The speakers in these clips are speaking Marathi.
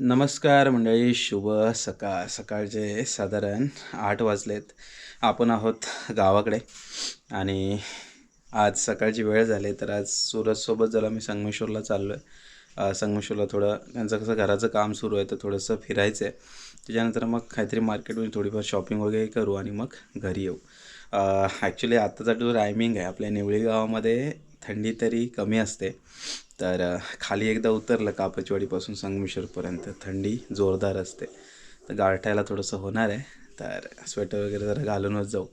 नमस्कार मंडळी शुभ सकाळ सकाळचे साधारण आठ वाजलेत. आपण आहोत गावाकडे आणि आज सकाळची वेळ झाली तर आज सूरजसोबत जरा मी संगमेश्वरला चाललो आहे संगमेश्वरला थोडं त्यांचं कसं घराचं काम सुरू आहे तर थोडंसं फिरायचं आहे त्याच्यानंतर मग काहीतरी मार्केटमध्ये थोडीफार शॉपिंग वगैरे करू आणि मग घरी येऊ. ॲक्च्युली आत्ताचा जो टायमिंग आहे आपल्या निवळी गावामध्ये थंडी तरी कमी असते. तर खाली एकदा उतरलं कापचवाडीपासून संगमेश्वरपर्यंत थंडी जोरदार असते. तर गारठायला थोडंसं होणार आहे. तर स्वेटर वगैरे जरा घालूनच जाऊ.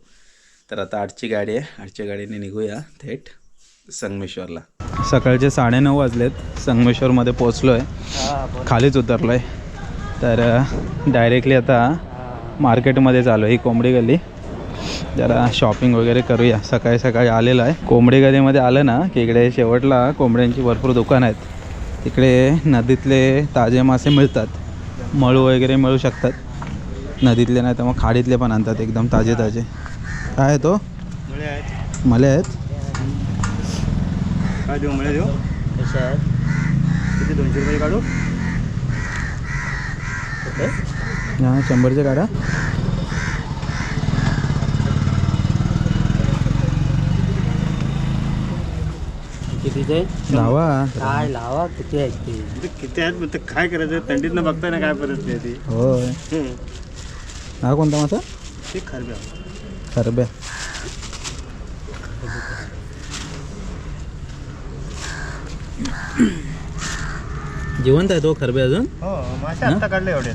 तर आता आठची गाडी आहे. आठच्या गाडीने निघूया थेट संगमेश्वरला. सकाळचे साडेनऊ वाजलेत. संगमेश्वरमध्ये पोचलो आहे खालीच उतरलो आहे तर डायरेक्टली आता मार्केटमध्ये चालू ही कोंबडी गल्ली. जरा शॉपिंग वगैरे करूया. सकाळी सकाळी आलेलं आहे. कोंबडी गलीमध्ये आलं ना की इकडे शेवटला कोंबड्यांची भरपूर दुकानं आहेत. तिकडे नदीतले ताजे मासे मिळतात. मळू वगैरे मिळू शकतात. नदीतले नाही तर मग खाडीतले पण आणतात एकदम ताजे ताजे. काय आहे तो? मले आहेत. काय देऊ मुळे देऊ? किती दोनशे रुपये काढू? हां शंभरचे काढा कितीचे लावा. काय लावा? किती आहेत ते? ते किती आहेत? ते काय करायचं? थंडीतनं बघताय ना काय परिस्थिती आहे ती. होय. हम्म. हा कोणता मासा ते खरब्या खरब्या जिवंत आहे तो खरबे अजून? हो मासे आत्ता काढले एवढे.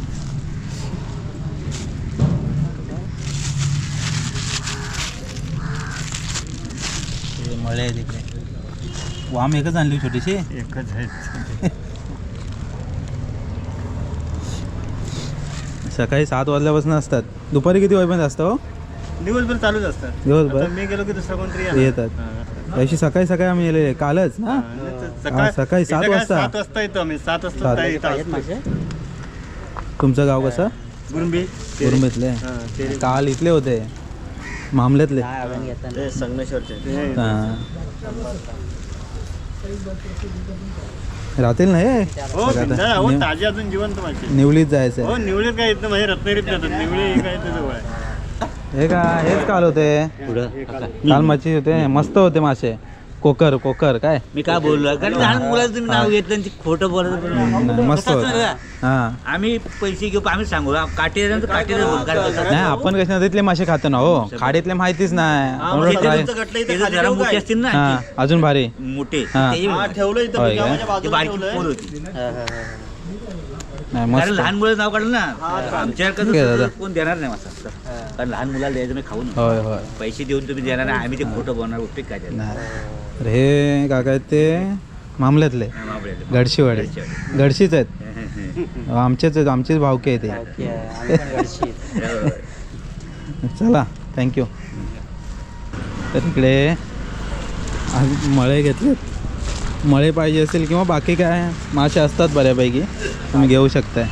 ते मळे आहे तिकडे. वाम एकच आणली छोटीशी. एकच सकाळी सात वाजल्यापासून असतात. दुपारी किती वाजेपर्यंत असतं हो? दिवसभर चालूच असतात दिवसभर? मी गेलो की दुसरा कोणतरी. येतात. त्याशी सकाळी सकाळी आम्ही गेले कालच ना सकाळ- सकाळी सात वाजता? सात वाजता येतो आम्ही. सात वाजता तुमचं गाव कसं? गुरुंबी. गुरुमीतले हा, ते- काल इथले होते. मामल्यातले संगमेश्वरचे. हां. राहतील ना हे? हो अहो, ताजे अजून जिवंत निवलीत जायचं हो निवळीत काय येत म्हणजे रत्नागिरीत जातात. निवळी काय इथं जवळ आहे. हे का हेच काल होते. पुढं. काल मच्छी होते मस्त होते मासे. कोकर कोकर काय? मी काय बोललो? कारण लहान मुलाचं तुम्ही नाव घेतलं आणि ते खोटं बोलत नाही, मस्त होते. हां. आम्ही पैसे घेऊ आम्ही सांगू. काटे काटे नाही आपण कशा नदीतले मासे खातो ना हो. खाडीतले माहितीच नाही. म्हणून try- जरा मोठे असतील ना. हां अजून भारी. मोठे. हा. ते हा, ठेवलं इथं होय. का? गावाच्या ते बाजूला बारकी ठेवलंय. पोर होती नाही कारण मस्त. लहान मुलं नाव काढलं ना आमच्या ठीक आहे दादा. कोण देणार नाही मासा. कारण लहान मुलाला द्यायचं मी खाऊ नका होय होय. पैसे देऊन तुम्ही देणार नाही. आम्ही ते खोटं बोलणार उपयोग काय त्याला? नाही. अरे हे काका आहेत ते मामल्यातले. गडशीवाडे. गडशीच आहेत. आमचेच आहेत आमचेच भावके आहे ते. हो. चला थँक्यू तर इकडे आज मळे घेतलेत. मळे पाहिजे असेल किंवा बाकी काय मासे असतात बऱ्यापैकी तुम्ही घेऊ शकताय.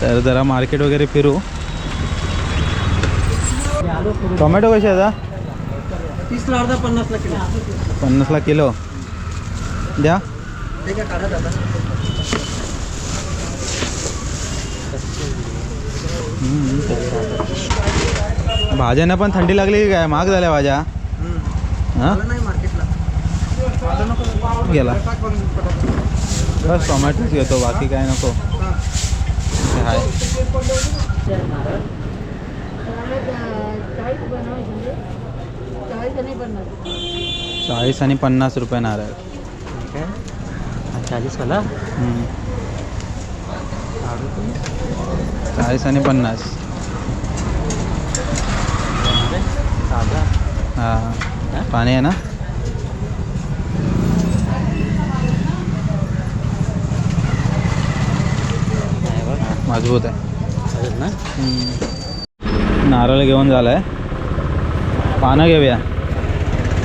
तर जरा मार्केट वगैरे फिरू. टोमॅटो कसे आहेत हा? तीसला अर्धा पन्नासला किलो. पन्नासला किलो. द्या. हम्म. भाज्यांना पण थंडी लागली की काय? महाग झाल्या भाज्या. हाँ? गेला. बस टोमॅटोच घेतो बाकी काय नको. हे हाय. चाळीस आणि पन्नास. रुपये नारळ. चाळीस वाला? हम्म. चाळीस आणि पन्नास. हां. पाणी आहे ना? मजबूत आहे. नारळ घेऊन झालं आहे पानं घेऊया.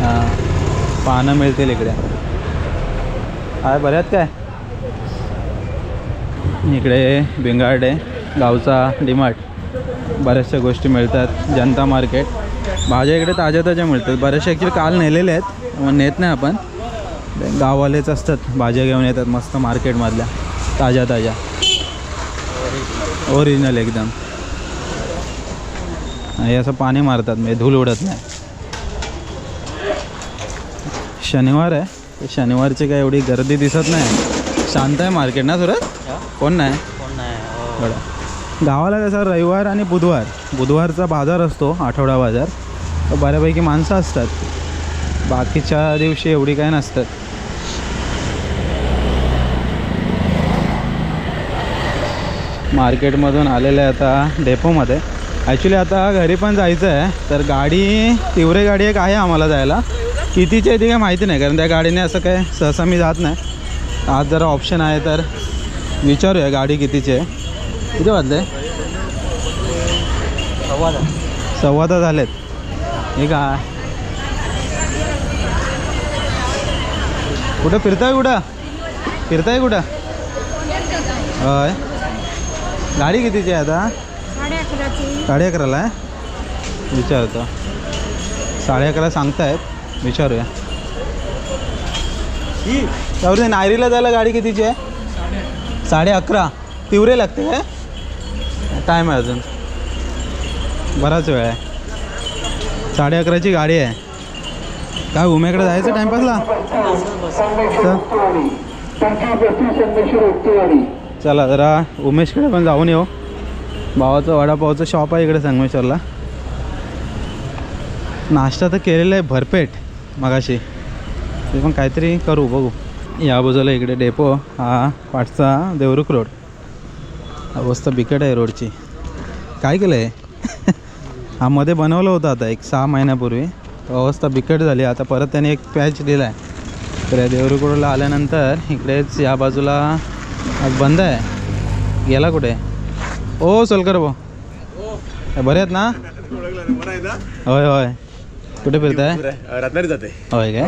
हां. पानं मिळतील इकडे. काय बऱ्यात काय? इकडे बिंगार्ड आहे गावचा डिमार्ट. बऱ्याचशा गोष्टी मिळतात. जनता मार्केट. भाज्या इकडे ताज्या ताज्या मिळतात. बऱ्याचशा ॲक्च्युली काल नेलेल्या आहेत. मग नेत नाही आपण. गाववालेच असतात. भाज्या घेऊन येतात मस्त मार्केटमधल्या. ताज्या ताज्या. ओरिजिनल एकदम. हे असं पाणी मारतात. म्हणजे धूल उडत नाही. शनिवार आहे. शनिवारची काय एवढी गर्दी दिसत नाही. शांत आहे मार्केट ना सुरत? कोण नाही? कोण नाही बरं. गावाला कसं रविवार आणि बुधवार. बुधवारचा बाजार असतो आठवडा बाजार. तर बऱ्यापैकी माणसं असतात. बाकीच्या दिवशी एवढी काय नसतात. मार्केटमधून आलेलं आहे आता डेपोमध्ये. ॲक्च्युली आता घरी पण जायचं आहे तर गाडी तिवरे गाडी एक आहे आम्हाला जायला. कितीची आहे ती काय माहिती नाही कारण त्या गाडीने असं काय सहसा मी जात नाही. आज जरा ऑप्शन आहे तर विचारूया गाडी कितीची आहे. किती वाजले? सव्वा तास झालेत. हे का? कुठं फिरताय कुठं? फिरताय कुठं? होय. गाडी कितीची आहे आता? साडे अकराला आहे? विचारतो. साडे अकरा सांगतायत. विचारूया. त्यावरती नायरीला जायला गाडी कितीची आहे? साडे अकरा. तिवरे लागते काय? टाईम आहे अजून. बराच वेळ आहे. साडे अकराची गाडी आहे. काय उमेकडे जायचं टाईमपासला चला जरा उमेशकडे पण जाऊन येऊ. भावाचं वडापावचं शॉप आहे इकडे संगमेश्वरला. नाश्ता तर केलेला आहे भरपेट. मगाशी. ते पण काहीतरी करू बघू. या बाजूला इकडे डेपो हा पाठचा देवरुख रोड. अवस्था बिकट आहे रोडची. काय केलं आहे हा मध्ये बनवलं होतं आता एक सहा महिन्यापूर्वी. तो अवस्था बिकट झाली. आता परत त्याने एक पॅच दिला आहे तर या देवरुख रोडला आल्यानंतर इकडेच या बाजूला बंद आहे. गेला कुठे? ओ सोलकर भाऊ बरे आहेत ना? होय होय. कुठे फिरताय? रत्नागिरी जाते होय काय?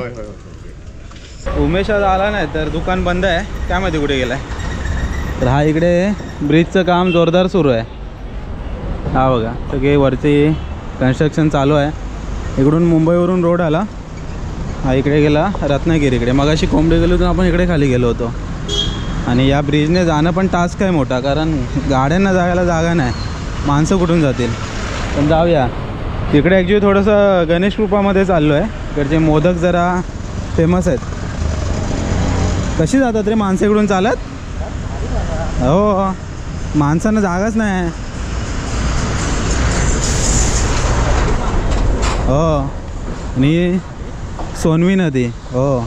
उमेश आज आला नाही तर दुकान बंद आहे. काय माहिती कुठे गेलाय? तर हा इकडे ब्रिजचं काम जोरदार सुरू आहे. हा बघा सगळे वरती कन्स्ट्रक्शन चालू आहे. इकडून मुंबईवरून रोड आला. हा इकडे गेला रत्नागिरीकडे मग अशी कोंबडी गेलो तर आपण इकडे खाली गेलो होतो. आणि या ब्रिजने जाणं पण टास्क आहे मोठा कारण गाड्यांना जायला जागा नाही. माणसं कुठून जातील? पण जाऊया. इकडे ॲक्च्युली थोडंसं गणेश कृपामध्ये चाललो आहे इकडचे मोदक जरा फेमस आहेत. कशी जातात रे माणसं इकडून चालत? हो, हो माणसांना जागाच नाही. हो. आणि सोनवी नदी. हो.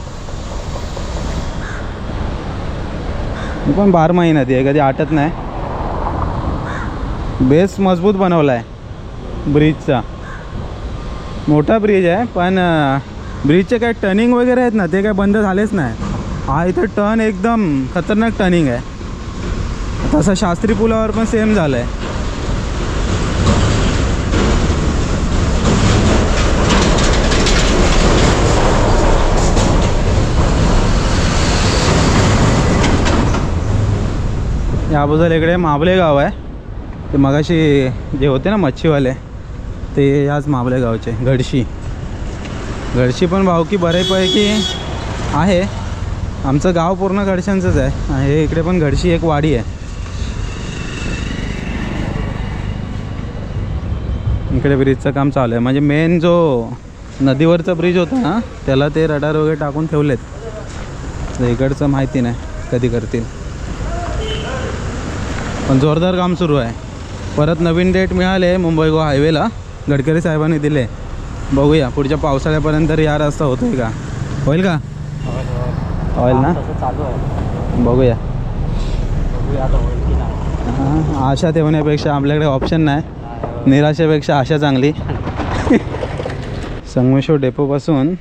पण बारमाही नदी आहे कधी आटत नाही. बेस मजबूत बनवला आहे ब्रिजचा. मोठा ब्रिज आहे पण ब्रिजचे काय टर्निंग वगैरे आहेत ना ते काय बंद झालेच नाही. हा इथं टर्न एकदम खतरनाक टर्निंग आहे. तसं शास्त्री पुलावर पण सेम झालं आहे या इकडे माबले गाव आहे. ते मगाशी जे होते ना मच्छीवाले ते याच माबलेगावचे घडशी. घडशी पण भावकी बऱ्यापैकी आहे. आमचं गाव पूर्ण गडशांचंच आहे. आणि हे इकडे पण घडशी एक वाडी आहे. इकडे ब्रिजचं काम चालू आहे. म्हणजे मेन जो नदीवरचा ब्रिज होता ना त्याला ते रडार वगैरे टाकून ठेवलेत. इकडचं माहिती नाही कधी करतील. पण जोरदार काम सुरू आहे. परत नवीन डेट मिळाले मुंबई गोवा हायवेला गडकरी साहेबांनी दिले. बघूया पुढच्या पावसाळ्यापर्यंत या रस्ता होतोय का? होईल का? होईल ना? चालू आहे बघूया. हां, आशा ठेवण्यापेक्षा आपल्याकडे ऑप्शन नाही. निराशेपेक्षा आशा चांगली. संगमेश्वर डेपोपासून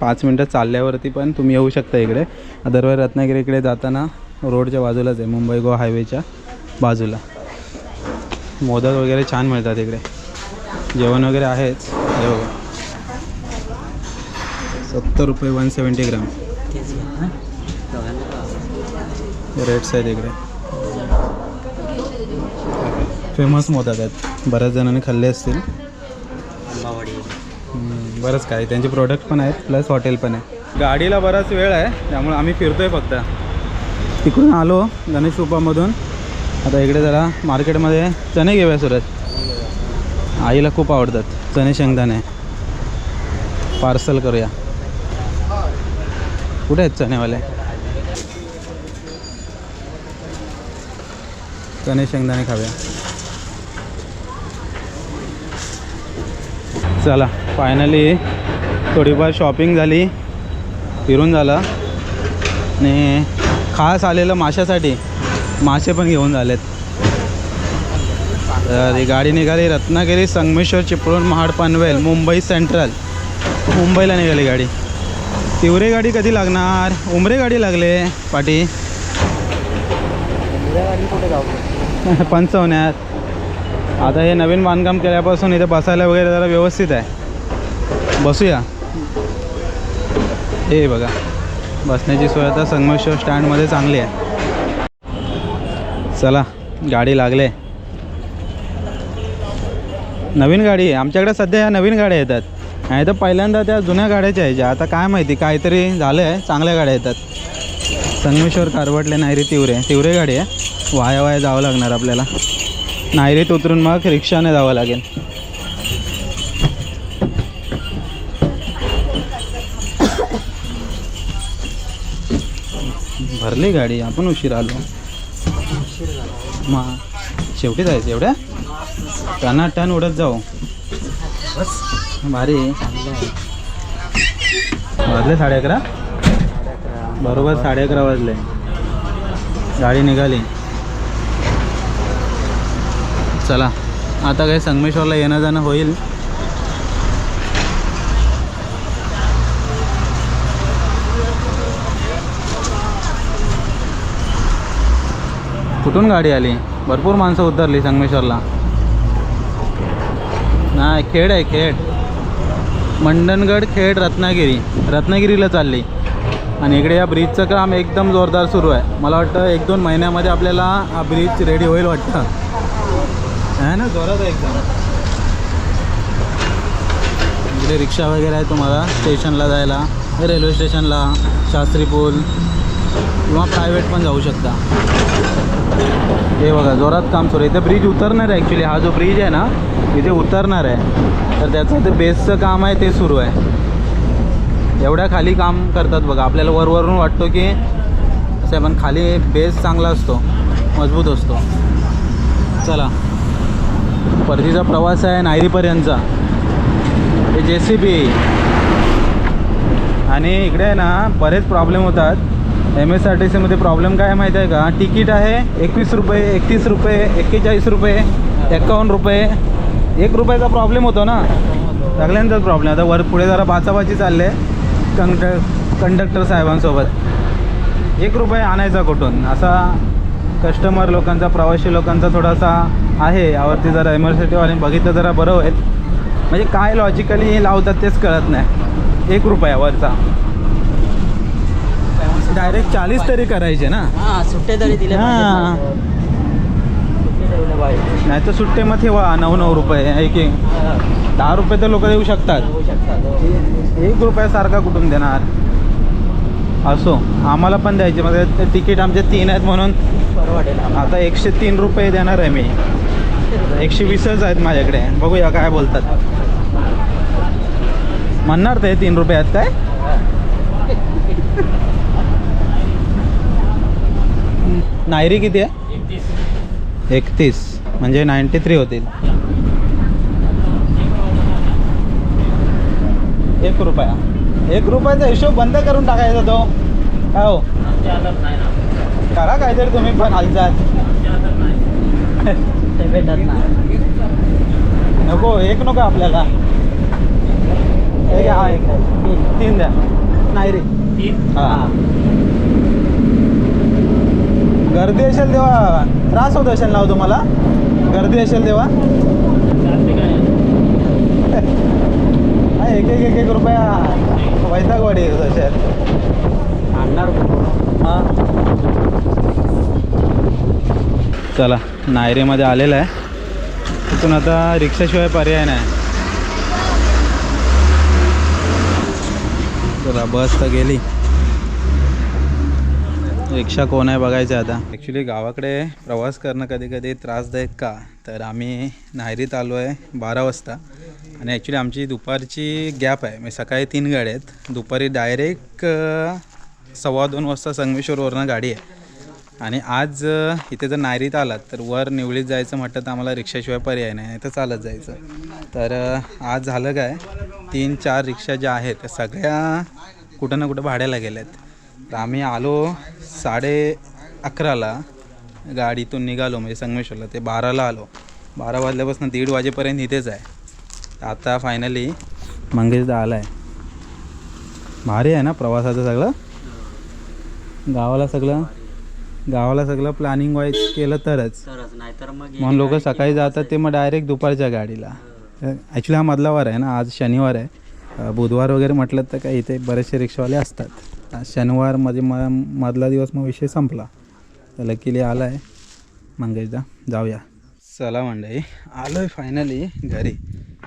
पाच मिनटं चालल्यावरती पण तुम्ही येऊ शकता इकडे. अदरवाईज रत्नागिरी इकडे जाताना रोडच्या बाजूलाच आहे मुंबई गोवा हायवेच्या बाजूला. मोदक वगैरे छान मिळतात इकडे. जेवण वगैरे आहेच हे सत्तर रुपये वन सेवन्टी ग्राम. रेट्स आहेत इकडे. फेमस मोदक आहेत. बऱ्याच जणांनी खाल्ले असतील. बरंच काय त्यांचे प्रोडक्ट पण आहेत प्लस हॉटेल पण आहे. गाडीला बराच वेळ आहे त्यामुळे आम्ही फिरतोय फक्त. तिकडून आलो गणेश रूपामधून आता इकडे जरा मार्केटमध्ये चणे घेऊया सुरत. आईला खूप आवडतात. चणे शेंगदाणे. पार्सल करूया. कुठे आहेत चणेवाले चणे शेंगदाणे खाऊया. चला फायनली थोडीफार शॉपिंग झाली. फिरून झालं. आणि खास आलेलं माशासाठी मासे पण घेऊन झालेत. तर ही गाडी निघाली रत्नागिरी संगमेश्वर चिपळूण महाड पनवेल मुंबई सेंट्रल. मुंबईला निघाली गाडी. तिवरे गाडी कधी लागणार? उमरे गाडी लागले पाटी. पंचवण्यात. आता हे नवीन बांधकाम केल्यापासून इथे बसायला वगैरे जरा व्यवस्थित आहे. बसूया. हे बघा बसण्याची सोय आता संगमेश्वर स्टँडमध्ये चांगली आहे. चला गाडी लागले. नवीन गाडी आहे. आमच्याकडे सध्या ह्या नवीन गाड्या येतात. नाही तर पहिल्यांदा त्या जुन्या गाड्याच्या यायच्या. आता काय माहिती काहीतरी झालं आहे चांगल्या गाड्या येतात. संगमेश्वर कारवटले नायरी तिवरे. तिवरे गाडी आहे. वाया वाया जावं लागणार आपल्याला. नायरीत उतरून मग रिक्षाने जावं लागेल. भरली गाडी. आपण उशीर आलो. मग शेवटी जायचं एवढ्या? टना टन उडत जाऊ. भारी. वाजले साडे अकरा? बरोबर साडे अकरा वाजले. गाडी निघाली. चला. आता काय संगमेश्वरला येणं जाणं होईल. कुठून गाडी आली? भरपूर माणसं उतरली संगमेश्वरला. नाही खेड आहे खेड. मंडणगड खेड रत्नागिरी. रत्नागिरीला चालली. आणि इकडे या ब्रिजचं काम एकदम जोरदार सुरू आहे. मला वाटतं एक दोन महिन्यामध्ये आपल्याला हा ब्रिज रेडी होईल वाटतं. आहे ना जोरात आहे एकदम. इकडे रिक्षा वगैरे आहे तुम्हाला. स्टेशनला जायला. रेल्वे स्टेशनला. शास्त्री पूल. किंवा प्रायव्हेट पण जाऊ शकता. हे बघा जोरात काम सुरू आहे. इथे ब्रिज उतरणार आहे ॲक्च्युली हा जो ब्रिज आहे ना इथे उतरणार आहे. तर त्याचं ते बेसचं काम आहे ते सुरू आहे. एवढ्या खाली काम करतात बघा. आपल्याला वरवरून वाटतो की असं आहे पण खाली बेस चांगला असतो मजबूत असतो. चला. परतीचा प्रवास आहे नायरीपर्यंतचा. हे जे सी बी आणि इकडे आहे ना बरेच प्रॉब्लेम होतात. एम एस आर टी सीमध्ये प्रॉब्लेम काय माहीत आहे का? तिकीट आहे एकवीस रुपये एकतीस रुपये एक्केचाळीस रुपये एकावन्न रुपये. एक रुपयाचा प्रॉब्लेम होतो ना? सगळ्यांचाच प्रॉब्लेम आता वर पुढे जरा बाचाबाची चालले कंड कंडक्टर साहेबांसोबत. एक रुपये आणायचा कुठून? असा कस्टमर लोकांचा प्रवासी लोकांचा थोडासा आहे. यावरती जरा इमर्सिटीवाले बघितलं जरा बरं होईल. म्हणजे काय लॉजिकली हे लावतात तेच कळत नाही. एक रुपयावरचा. डायरेक्ट चाळीस तरी करायचे ना? हा सुट्टे तरी दिले हां. नाही तर सुट्टे मग ठेवा नऊ नऊ रुपये एक एक. दहा रुपये तर लोक देऊ शकतात. हो. एक रुपयासारखा कुठून देणार? असो आम्हाला पण द्यायचे मग ते तिकीट आमचे तीन आहेत म्हणून. आता एकशे तीन रुपये देणार आहे मी. एकशे वीसच आहेत माझ्याकडे. बघूया काय बोलतात. म्हणणार ते तीन रुपये आहेत काय? नायरी किती आहे? एकतीस. म्हणजे नाईंटी थ्री होतील. एक रुपया. एक रुपयाचा हिशोब बंद करून टाकायचा तो. काय हो? करा काहीतरी तुम्ही पण हालचाल. ते भेटत नाही. नको एक नको आपल्याला. एक हा एक. तीन द्या. नाही रे हा. गर्दी असेल तेव्हा त्रास होत असेल ना हो तुम्हाला? गर्दी असेल तेव्हा? एक एक एक एक रुपया वैतागवाडी येत असेल आणणार हां. चला नायरेमध्ये आलेलं आहे. तिथून आता रिक्षाशिवाय पर्याय नाही. चला बस तर गेली. रिक्षा कोण आहे बघायचं आता. ॲक्च्युली गावाकडे प्रवास करणं कधी कधी त्रासदायक का? तर आम्ही नायरीत आलो आहे बारा वाजता. आणि ॲक्च्युली आमची दुपारची गॅप आहे. म्हणजे सकाळी तीन गाड्या आहेत. दुपारी डायरेक्ट सव्वा दोन वाजता संगमेश्वरवरनं गाडी आहे. आणि आज इथे जर नायरीत आलात तर वर निवळीत जायचं म्हटलं तर आम्हाला रिक्षाशिवाय पर्याय नाही. तर चालत जायचं. तर आज झालं काय? तीन चार रिक्षा ज्या आहेत त्या सगळ्या कुठं ना कुठं भाड्याला गेल्या आहेत तर आम्ही आलो साडे अकराला. गाडीतून निघालो म्हणजे संगमेश्वरला. ते बाराला आलो. बारा वाजल्यापासून दीड वाजेपर्यंत इथेच आहे. आता फायनली मंगेशदा आला आहे भारी आहे ना प्रवासाचं सगळं? गावाला सगळं? गावाला सगळं प्लॅनिंग वाईज केलं तरच. म्हणून लोक सकाळी जातात ते मग डायरेक्ट दुपारच्या गाडीला. ॲक्च्युली हा मधला वार आहे ना आज शनिवार आहे. बुधवार वगैरे म्हटलं तर काय इथे बरेचसे रिक्षावाले असतात. शनिवारमध्ये म मधला दिवस मग विषय संपला. तर लकीली आला आहे मंगेशदा जाऊया. चला मंडळी आलो आहे फायनली घरी.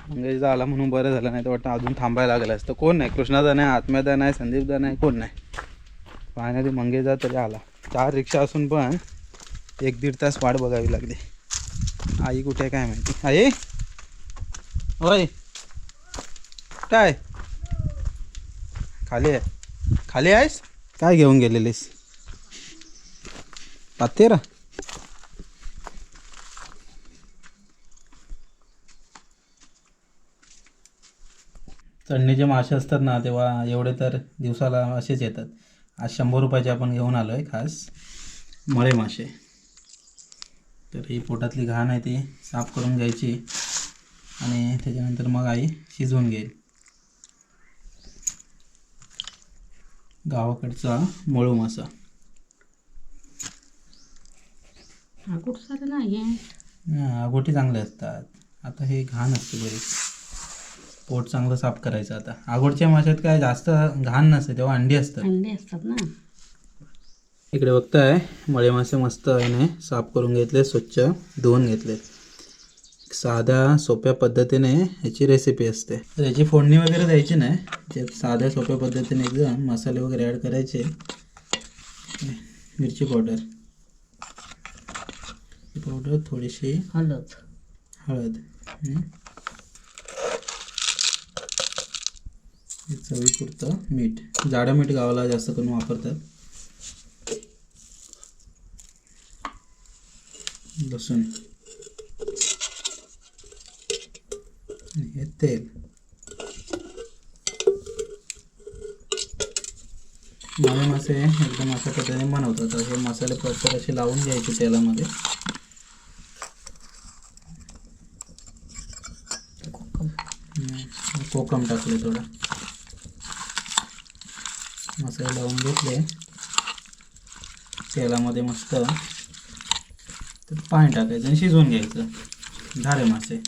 मंगेशदा आला म्हणून बरं झालं नाही तर वाटतं अजून थांबायला लागलं असतं. कोण नाही? कृष्णादा नाही आत्म्यादा नाही संदीपदा नाही कोण नाही? फायनली मंगेशदा तरी आला. चार रिक्षा असून पण एक दीड तास वाट बघावी लागली. आई कुठे आहे काय माहिती? आई? होय काय खाली आहे. खाली आहेस? काय घेऊन गेलेलीस? पातेरा? चढणीचे मासे असतात ना तेव्हा एवढे तर दिवसाला असेच येतात. आज शंभर रुपयाचे आपण घेऊन आलो आहे खास मळे मासे. तर ही पोटातली घाण आहे ती साफ करून घ्यायची आणि त्याच्यानंतर मग आई शिजवून घेईल. गावाकडचा मळू मासा. सारं नाही आहे आगोटी चांगले असतात. आता हे घाण असते बरीच. पोट चांगलं साफ करायचं आता. आगोटच्या माशात काय जास्त घाण नसते तेव्हा अंडी असतात. अंडे असतात ना. इकडे बघताय मळे मासे मस्त याने साफ करून घेतले स्वच्छ धुवून घेतले साध्या सोप्या पद्धतीने ह्याची रेसिपी असते. तर याची फोडणी वगैरे द्यायची नाही. त्यात साध्या सोप्या पद्धतीने एकदम मसाले वगैरे ॲड करायचे. मिरची पावडर पावडर थोडीशी हळद. हळद. चवीपुरतं मीठ. जाडं मीठ गावाला जास्त करून वापरतात. लसूण आणि हे तेल मासे मासे एकदम अशा पद्धतीने बनवतात. तर हे मसाले प्रॉपर असे लावून घ्यायचे तेलामध्ये. कोकम. टाकले थोडं. मसाले लावून घेतले. तेलामध्ये मस्त. तर पाणी टाकायचं आणि शिजवून घ्यायचं. झाले मासे.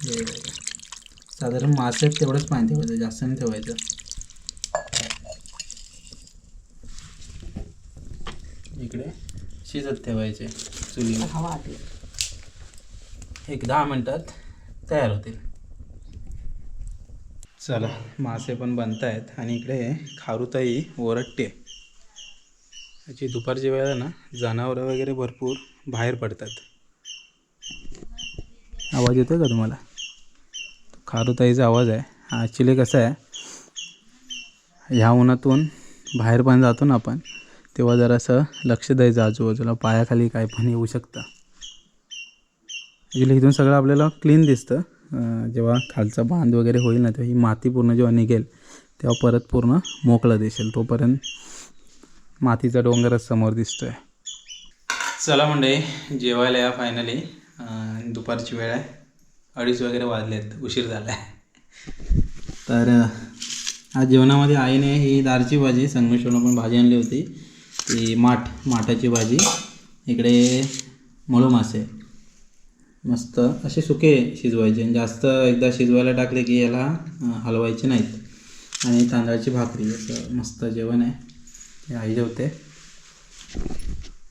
साधारण मासे तेवढंच पाणी ठेवायचं जास्त नाही ठेवायचं. इकडे शिजत ठेवायचे चुलीवर एक दहा मिनटात तयार होतील. चला. मासे पण बनत आहेत आणि इकडे खारुताई ओरडते. याची दुपारची वेळ आहे ना जनावरं वगैरे भरपूर बाहेर पडतात. आवाज येतो का तुम्हाला? खारुताईचा आवाज आहे. ॲक्च्युली कसं आहे ह्या उन्हातून बाहेर पण जातो ना आपण तेव्हा जरासं लक्ष द्यायचं आजूबाजूला पायाखाली काय पण येऊ शकतं. ॲक्च्युली इथून सगळं आपल्याला क्लीन दिसतं. जेव्हा खालचा बांध वगैरे होईल ना तेव्हा ही माती पूर्ण जेव्हा निघेल तेव्हा परत पूर्ण मोकळं दिसेल. तोपर्यंत मातीचा डोंगरच समोर दिसतो आहे चला म्हणजे जेवायला या फायनली दुपारची वेळ आहे. अडीच वगैरे वाजलेत उशीर झाला आहे तर आज जेवणामध्ये आईने ही दारची भाजी संगमेश्वरला पण भाजी आणली होती. ती माठ माठाची भाजी. इकडे मळू मासे. मस्त असे सुके शिजवायचे. आणि जास्त एकदा शिजवायला टाकले की याला हलवायचे नाहीत. आणि तांदळाची भाकरी असं मस्त जेवण आहे. ते आई जेवते.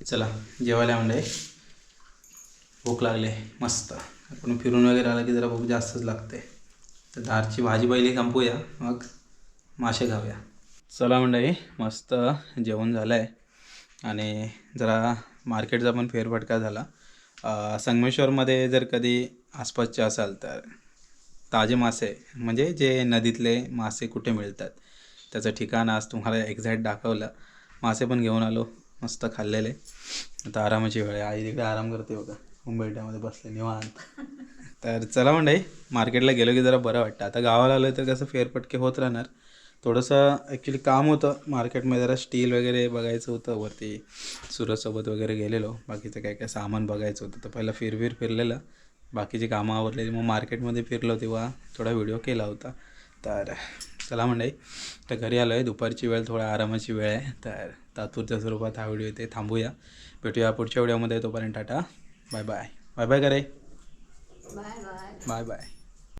चला जेवायला म्हणजे भूक लागले. मस्त. आपण फिरून वगैरे आलं की जरा भूक जास्तच लागते तर दारची भाजी पहिली संपूया मग मासे खाऊया. चला मंडळी मस्त जेवण झालं आहे आणि जरा मार्केटचा पण फेरफटका झाला. संगमेश्वरमध्ये जर कधी आसपासचे असाल तर ताजे मासे म्हणजे जे नदीतले मासे कुठे मिळतात त्याचं ठिकाण आज तुम्हाला एक्झॅक्ट दाखवलं. मासे पण घेऊन आलो मस्त खाल्लेले. आता आरामाची वेळ आहे. आई तिकडे आराम करते बघा. मुंबईट्यामध्ये बसले निवांत. तर चला मंडळी मार्केटला गेलो की जरा बरं वाटतं. आता गावाला आलं तर कसं फेरफटके होत राहणार. थोडंसं ॲक्च्युली काम होतं. मार्केटमध्ये जरा स्टील वगैरे बघायचं होतं. वरती सूरजसोबत वगैरे गेलेलो. बाकीचं काय काय सामान बघायचं होतं. तर पहिलं फिरफिर फिरलेलं. बाकीची कामं आवरलेली. मग मार्केटमध्ये फिरलो तेव्हा थोडा व्हिडिओ केला होता. तर चला मंडळी तर घरी आलो आहे दुपारची वेळ थोडा आरामाची वेळ आहे. तर तात्पुरत्या स्वरूपात हा व्हिडिओ इथे थांबूया. भेटूया पुढच्या व्हिडिओमध्ये तोपर्यंत Tata. Bye bye bye bye കരേ ബൈ ബൈ